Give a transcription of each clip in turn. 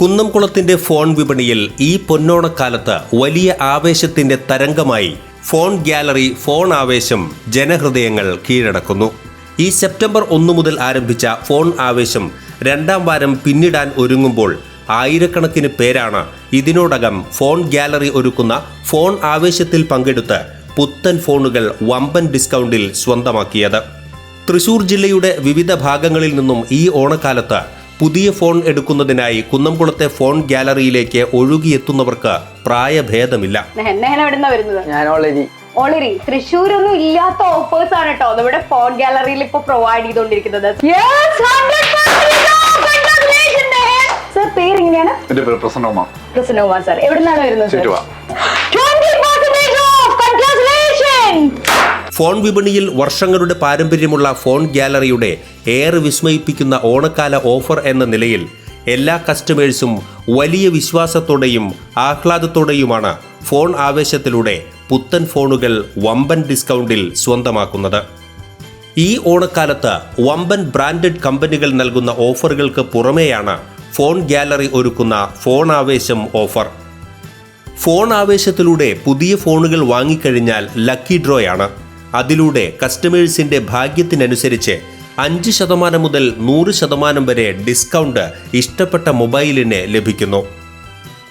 കുന്നംകുളത്തിന്റെ phone വിപണിയിൽ ഈ പൊന്നോണക്കാലത്ത് വലിയ ആവേശത്തിന്റെ തരംഗമായി ഫോൺ ഗ്യാലറി ഫോൺ ആവേശം ജനഹൃദയങ്ങൾ കീഴടക്കുന്നു. ഈ സെപ്റ്റംബർ ഒന്ന് മുതൽ ആരംഭിച്ച ഫോൺ ആവേശം രണ്ടാം വാരം പിന്നിടാൻ ഒരുങ്ങുമ്പോൾ ആയിരക്കണക്കിന് പേരാണ് ഇതിനോടകം ഫോൺ ഗ്യാലറി ഒരുക്കുന്ന ഫോൺ ആവേശത്തിൽ പങ്കെടുത്ത് പുത്തൻ ഫോണുകൾ വമ്പൻ ഡിസ്കൗണ്ടിൽ സ്വന്തമാക്കിയത്. തൃശൂർ ജില്ലയുടെ വിവിധ ഭാഗങ്ങളിൽ നിന്നും ഈ ഓണക്കാലത്ത് പുതിയ ഫോൺ എടുക്കുന്നതിനായി കുന്നംകുളത്തെ ഫോൺ ഗ്യാലറിയിലേക്ക് ഒഴുകിയെത്തുന്നവർക്ക് പ്രായഭേദമില്ല. ഞാൻ ഓൾറെഡി ഓളിരി തൃശ്ശൂരൊന്നും ഇല്ലാത്ത ഓഫേഴ്സ് ആണ് കേട്ടോ നമ്മുടെ ഫോൺ ഗാലറിയിൽ ഇപ്പൊ പ്രൊവൈഡ് ചെയ്തുകൊണ്ടിരിക്കുന്നത് സർ പേര് എങ്ങനെയാണ് പ്രസന്നകുമാർ. പ്രസന്നകുമാർ സാർ എവിടുന്നാണ് വരുന്നത് ഫോൺ വിപണിയിൽ വർഷങ്ങളുടെ പാരമ്പര്യമുള്ള ഫോൺ ഗ്യാലറിയുടെ ഏറെ വിസ്മയിപ്പിക്കുന്ന ഓണക്കാല ഓഫർ എന്ന നിലയിൽ എല്ലാ കസ്റ്റമേഴ്സും വലിയ വിശ്വാസത്തോടെയും ആഹ്ലാദത്തോടെയുമാണ് ഫോൺ ആവേശത്തിലൂടെ പുത്തൻ ഫോണുകൾ വമ്പൻ ഡിസ്കൗണ്ടിൽ സ്വന്തമാക്കുന്നത്. ഈ ഓണക്കാലത്ത് വമ്പൻ ബ്രാൻഡഡ് കമ്പനികൾ നൽകുന്ന ഓഫറുകൾക്ക് പുറമെയാണ് ഫോൺ ഗ്യാലറി ഒരുക്കുന്ന ഫോൺ ആവേശം ഓഫർ. ഫോൺ ആവേശത്തിലൂടെ പുതിയ ഫോണുകൾ വാങ്ങിക്കഴിഞ്ഞാൽ ലക്കി ഡ്രോയാണ്. അതിലൂടെ കസ്റ്റമേഴ്സിന്റെ ഭാഗ്യത്തിനനുസരിച്ച് അഞ്ച് ശതമാനം മുതൽ നൂറ് ശതമാനം വരെ ഡിസ്കൗണ്ട് ഇഷ്ടപ്പെട്ട മൊബൈലിന് ലഭിക്കുന്നു.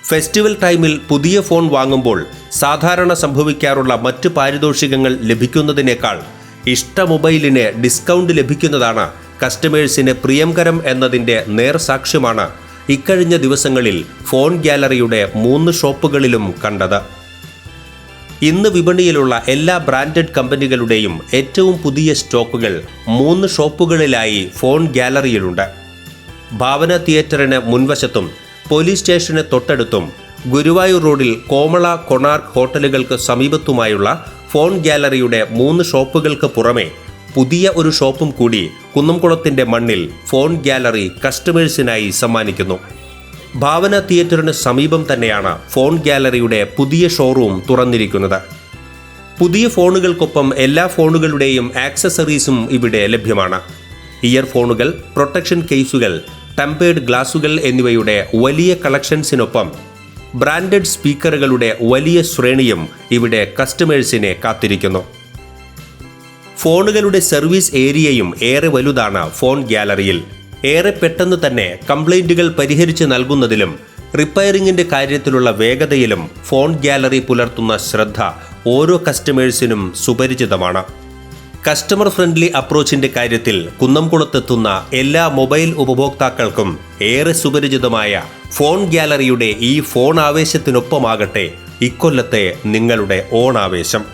ഫെസ്റ്റിവൽ ടൈമിൽ പുതിയ ഫോൺ വാങ്ങുമ്പോൾ സാധാരണ സംഭവിക്കാറുള്ള മറ്റ് പാരിതോഷികങ്ങൾ ലഭിക്കുന്നതിനേക്കാൾ ഇഷ്ട മൊബൈലിന് ഡിസ്കൗണ്ട് ലഭിക്കുന്നതാണ് കസ്റ്റമേഴ്സിന് പ്രിയംകരം എന്നതിന്റെ നേർസാക്ഷ്യമാണ് ഇക്കഴിഞ്ഞ ദിവസങ്ങളിൽ ഫോൺ ഗ്യാലറിയുടെ മൂന്ന് ഷോപ്പുകളിലും കണ്ടത്. ഇന്ന് വിപണിയിലുള്ള എല്ലാ ബ്രാൻഡഡ് കമ്പനികളുടെയും ഏറ്റവും പുതിയ സ്റ്റോക്കുകൾ മൂന്ന് ഷോപ്പുകളിലായി ഫോൺ ഗാലറിയിലുണ്ട്. ഭാവന തിയേറ്ററിന് മുൻവശത്തും പോലീസ് സ്റ്റേഷന് തൊട്ടടുത്തും ഗുരുവായൂർ റോഡിൽ കോമള കൊണാർക്ക് ഹോട്ടലുകൾക്ക് സമീപത്തുമായുള്ള ഫോൺ ഗാലറിയുടെ മൂന്ന് ഷോപ്പുകൾക്ക് പുറമെ പുതിയ ഒരു ഷോപ്പും കൂടി കുന്നംകുളത്തിന്റെ മണ്ണിൽ ഫോൺ ഗാലറി കസ്റ്റമേഴ്സിനായി സമ്മാനിക്കുന്നു. ഭാവന തിയേറ്ററിന് സമീപം തന്നെയാണ് ഫോൺ ഗാലറിയുടെ പുതിയ ഷോറൂം തുറന്നിരിക്കുന്നത്. പുതിയ ഫോണുകൾക്കൊപ്പം എല്ലാ ഫോണുകളുടെയും ആക്സസറീസും ഇവിടെ ലഭ്യമാണ്. ഇയർഫോണുകൾ പ്രൊട്ടക്ഷൻ കേസുകൾ ടെമ്പേർഡ് ഗ്ലാസുകൾ എന്നിവയുടെ വലിയ കളക്ഷൻസിനൊപ്പം ബ്രാൻഡഡ് സ്പീക്കറുകളുടെ വലിയ ശ്രേണിയും ഇവിടെ കസ്റ്റമേഴ്സിനെ കാത്തിരിക്കുന്നു. ഫോണുകളുടെ സർവീസ് ഏരിയയും ഏറെ വലുതാണ് ഫോൺ ഗ്യാലറിയിൽ ഏറെ പെട്ടെന്ന് തന്നെ കംപ്ലൈന്റുകൾ പരിഹരിച്ച് നൽകുന്നതിലും റിപ്പയറിംഗിന്റെ കാര്യത്തിലുള്ള വേഗതയിലും ഫോൺ ഗ്യാലറി പുലർത്തുന്ന ശ്രദ്ധ ഓരോ കസ്റ്റമേഴ്സിനും സുപരിചിതമാണ്. കസ്റ്റമർ ഫ്രണ്ട്ലി അപ്രോച്ചിന്റെ കാര്യത്തിൽ കുന്നംകുളത്തെത്തുന്ന എല്ലാ മൊബൈൽ ഉപഭോക്താക്കൾക്കും ഏറെ സുപരിചിതമായ ഫോൺ ഗ്യാലറിയുടെ ഈ ഫോൺ ആവേശത്തിനൊപ്പമാകട്ടെ ഇക്കൊല്ലത്തെ നിങ്ങളുടെ ഓണാവേശം.